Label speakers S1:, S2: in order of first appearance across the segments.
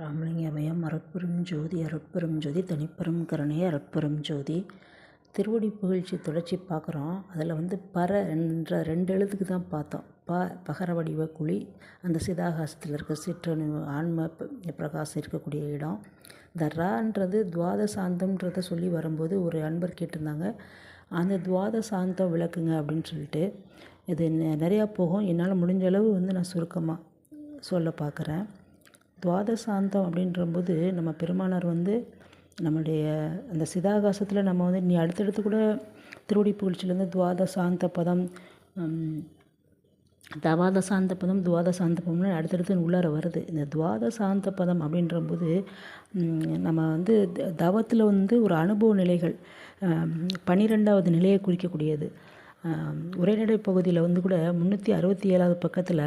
S1: ராமலிங்க அபயம் அருட்பெரும் ஜோதி அருட்பெரும் ஜோதி தனிப்பெரும் கருணை அருட்பெரும் ஜோதி. திருவடி புகழ்ச்சி தொடர்ச்சி பார்க்குறோம். அதில் வந்து பற என்ற ரெண்டு எழுத்துக்கு தான் பார்த்தோம். ப பகர வடிவ குழி அந்த சிதாகாசத்தில் இருக்க சிற்றணு ஆன்ம பிரகாசம் இருக்கக்கூடிய இடம். இந்த ரான்றது துவாதசாந்தம்ன்றதை சொல்லி வரும்போது ஒரு அன்பர் கேட்டிருந்தாங்க. அந்த துவாத சாந்தம் விளக்குங்க அப்படின்னு சொல்லிட்டு. இது நிறையா போகும். என்னால் முடிஞ்ச அளவு வந்து நான் சுருக்கமாக சொல்ல பார்க்குறேன். துவாதசாந்தம் அப்படின்றபோது நம்ம பெருமானார் வந்து நம்முடைய அந்த சிதாகாசத்தில் நம்ம வந்து நீ அடுத்தடுத்து கூட திருவடி புகழ்ச்சியிலேருந்து துவாத சாந்த பதம் தவாத சாந்த பதம் துவாத சாந்த பதம்னு அடுத்தடுத்து உள்ளார வருது. இந்த துவாத சாந்த பதம் அப்படின்றபோது நம்ம வந்து தவத்தில் வந்து ஒரு அனுபவ நிலைகள் பன்னிரெண்டாவது நிலையை குறிக்கக்கூடியது. உரைநடை பகுதியில் வந்து கூட முந்நூற்றி அறுபத்தி ஏழாவது பக்கத்தில்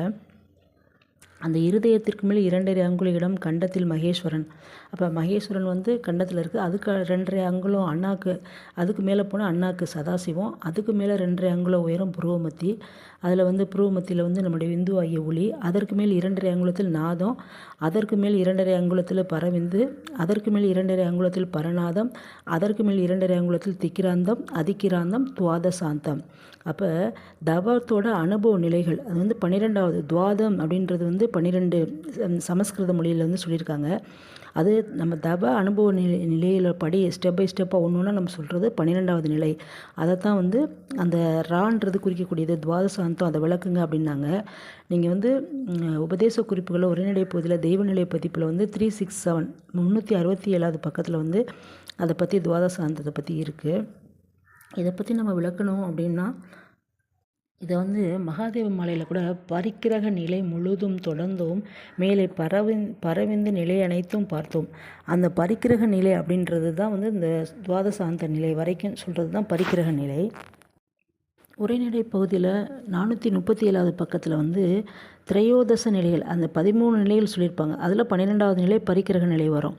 S1: அந்த இருதயத்திற்கு மேல் இரண்டரை அங்குல இடம் கண்டத்தில் மகேஸ்வரன். அப்போ மகேஸ்வரன் வந்து கண்டத்தில் இருக்குது அதுக்கு ரெண்டரை அங்குலம் அண்ணாக்கு அதுக்கு மேலே போனால் அண்ணாக்கு சதாசிவம் அதுக்கு மேலே ரெண்டரை அங்குலம் உயரம் புருவமத்தி. அதில் வந்து புருவமத்தியில் வந்து நம்முடைய விந்து ஆகிய ஒளி அதற்கு மேல் இரண்டரை அங்குலத்தில் நாதம் அதற்கு மேல் இரண்டரை அங்குலத்தில் பரவிந்து அதற்கு மேல் இரண்டரை அங்குலத்தில் பரநாதம் அதற்கு மேல் இரண்டரை அங்குலத்தில் திக்கிராந்தம் அதிக்கிராந்தம் துவாத சாந்தம் அப்போ தவத்தோட அனுபவ நிலைகள் அது வந்து பன்னிரெண்டாவது துவாதம் அப்படின்றது வந்து பன்னிரெண்டு சமஸ்கிருத மொழியில் வந்து சொல்லியிருக்காங்க. அது நம்ம தவ அனுபவ நிலை நிலையில் படி ஸ்டெப் பை ஸ்டெப்பாக ஒன்று ஒன்றா நம்ம சொல்கிறது பன்னிரெண்டாவது நிலை. அதை தான் வந்து அந்த ரான்றது குறிக்கக்கூடியது துவாதசாந்தம் அதை விளக்குங்க அப்படின்னாங்க. நீங்கள் வந்து உபதேச குறிப்புகளை உரைநடை பகுதியில் தெய்வநிலை பதிப்பில் வந்து த்ரீ சிக்ஸ் செவன் முந்நூற்றி அறுபத்தி ஏழாவது பக்கத்தில் வந்து அதை பற்றி துவாதசாந்தத்தை பற்றி இருக்குது இதை பற்றி நம்ம விளக்கணும் அப்படின்னா இதை வந்து மகாதேவ மலையில் கூட பரிக்கிரக நிலை முழுதும் தொடர்ந்தும் மேலே பரவின் பரவிந்து நிலை அனைத்தும் பார்த்தோம். அந்த பரிக்கிரக நிலை அப்படின்றது தான் வந்து இந்த துவாதசாந்த நிலை வரைக்கும் சொல்கிறது தான் பரிக்கிரக நிலை. உரைநடை பகுதியில் நானூற்றி முப்பத்தி ஏழாவது பக்கத்தில் வந்து திரையோதச நிலைகள் அந்த பதிமூணு நிலைகள் சொல்லியிருப்பாங்க. அதில் பன்னிரெண்டாவது நிலை பரிக்கிரக நிலை வரும்.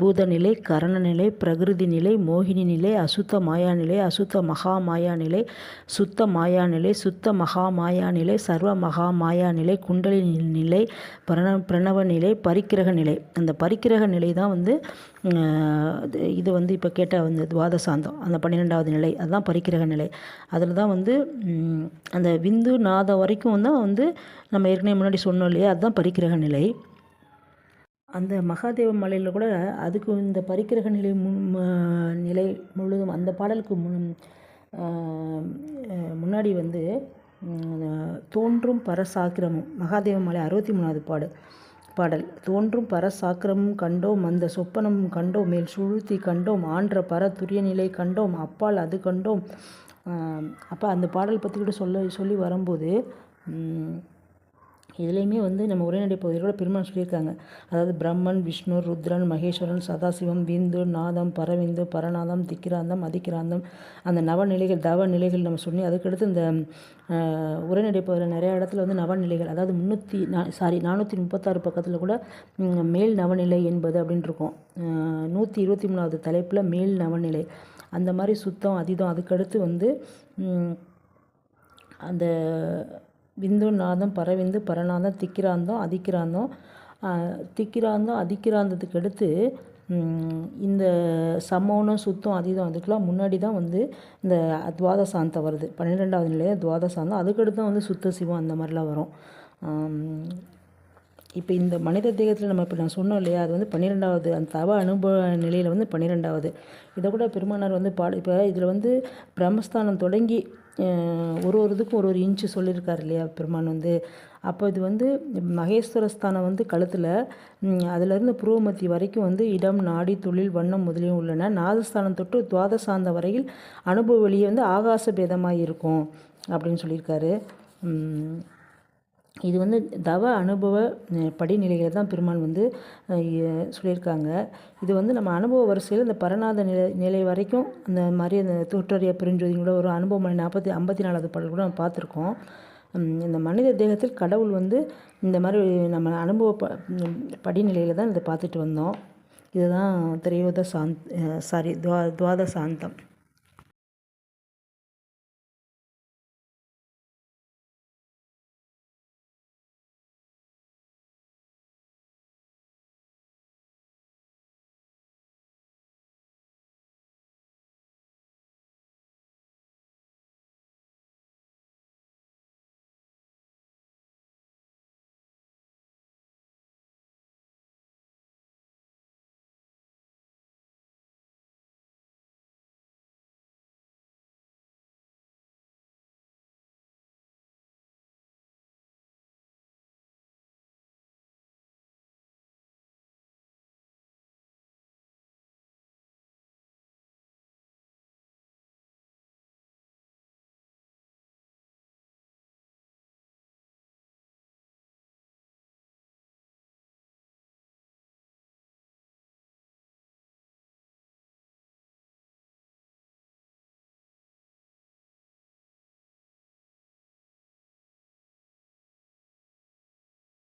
S1: பூத நிலை கரண நிலை பிரகிருதி நிலை மோகினி நிலை அசுத்த மாயா நிலை அசுத்த மகா மாயா நிலை சுத்த மாயா நிலை சுத்த மகா மாயா நிலை சர்வ மகா மாயா நிலை குண்டலி நிலை பிரண பிரணவ நிலை பரிக்கிரக நிலை. அந்த பரிக்கிரக நிலை தான் வந்து இது வந்து இப்போ கேட்ட வந்து துவாதசாந்தம் அந்த பன்னிரெண்டாவது நிலை. அதுதான் பரிக்கிரக நிலை. அதில் தான் வந்து அந்த விந்து நாதம் வரைக்கும் தான் வந்து நம்ம ஏற்கனவே முன்னாடி சொன்னோம் இல்லையா? அதுதான் பரிக்கிரக நிலை. அந்த மகாதேவ மலையில் கூட அதுக்கு இந்த பரிக்கிரக நிலை முன் நிலை முழுதும் அந்த பாடலுக்கு முன் முன்னாடி வந்து தோன்றும் பரசாக்கிரமும். மகாதேவ மலை அறுபத்தி மூணாவது பாடு பாடல். தோன்றும் பரசாக்கிரமும் கண்டோம் அந்த சொப்பனமும் கண்டோம் மேல் சுழுத்தி கண்டோம் ஆன்ற பர துரிய நிலை கண்டோம் அப்பால் அது கண்டோம். அப்போ அந்த பாடல் பற்றி கூட சொல்ல சொல்லி வரும்போது இதுலேயுமே வந்து நம்ம உரைநடை பகுதிகளோட பெருமாள் சொல்லியிருக்காங்க. அதாவது பிரம்மன் விஷ்ணு ருத்ரன் மகேஸ்வரன் சதாசிவம் விந்து நாதம் பரவிந்து பரநாதம் திக்கிராந்தம் அதிக்கிராந்தம் அந்த நவநிலைகள் தவ நிலைகள் நம்ம சொல்லி அதுக்கடுத்து இந்த உரைநடை பகுதியில் நிறையா இடத்துல வந்து நவநிலைகள் அதாவது முந்நூற்றி நா சாரி நானூற்றி முப்பத்தாறு பக்கத்தில் கூட மேல் நவநிலை என்பது அப்படின்னு இருக்கும் நூற்றி இருபத்தி மூணாவது தலைப்பில் மேல் நவநிலை அந்த மாதிரி சுத்தம் அதீதம் அதுக்கடுத்து வந்து அந்த விந்து நாதம் பரவிந்து பரநாதம் திக்கிராந்தம் அதிக்கிராந்தம் திக்கிராந்தம் அதிக்கிராந்தத்துக்கு அடுத்து இந்த சமோனம் சுத்தம் அதீதம் அதுக்கெலாம் முன்னாடி தான் வந்து இந்த துவாதசாந்தம் வருது. பன்னிரெண்டாவது நிலையில் துவாதசாந்தம். அதுக்கடுத்து தான் வந்து சுத்த சிவம் அந்த மாதிரிலாம் வரும். இப்போ இந்த மனித தேகத்தில் நம்ம இப்போ நான் சொன்னோம் இல்லையா அது வந்து பன்னிரெண்டாவது அந்த தவ அனுபவ நிலையில் வந்து பன்னிரெண்டாவது. இதை கூட பெருமானார் வந்து பாடு இப்போ இதில் வந்து பிரம்மஸ்தானம் தொடங்கி ஒரு ஒரு இதுக்கும் ஒரு ஒரு இன்ச்சு சொல்லியிருக்காரு இல்லையா பெருமான் வந்து. அப்போ இது வந்து மகேஸ்வர ஸ்தானம் வந்து கழுத்தில் அதிலிருந்து புருவமத்தி வரைக்கும் வந்து இடம் நாடி தொழில் வண்ணம் முதலியும் உள்ளன. நாதஸ்தானம் தொட்டு துவாதசாந்த வரையில் அனுபவ வெளியே வந்து ஆகாச பேதமாக இருக்கும் அப்படின்னு சொல்லியிருக்காரு. இது வந்து தவ அனுபவ படிநிலைகளை தான் பெருமாள் வந்து சொல்லியிருக்காங்க. இது வந்து நம்ம அனுபவ வரிசையில் இந்த பரநாத நிலை நிலை வரைக்கும் அந்த மாதிரி அந்த தோற்றறிய பெருஞ்சோதிங்களோட ஒரு அனுபவம் நாற்பத்தி ஐம்பத்தி நாலாவது பாடல் கூட நம்ம பார்த்துருக்கோம். இந்த மனித தேகத்தில் கடவுள் வந்து இந்த மாதிரி நம்ம அனுபவ ப படிநிலையில் தான் இதை பார்த்துட்டு வந்தோம். இதுதான் திரையோத சாந்த் சாரி துவா துவாத சாந்தம்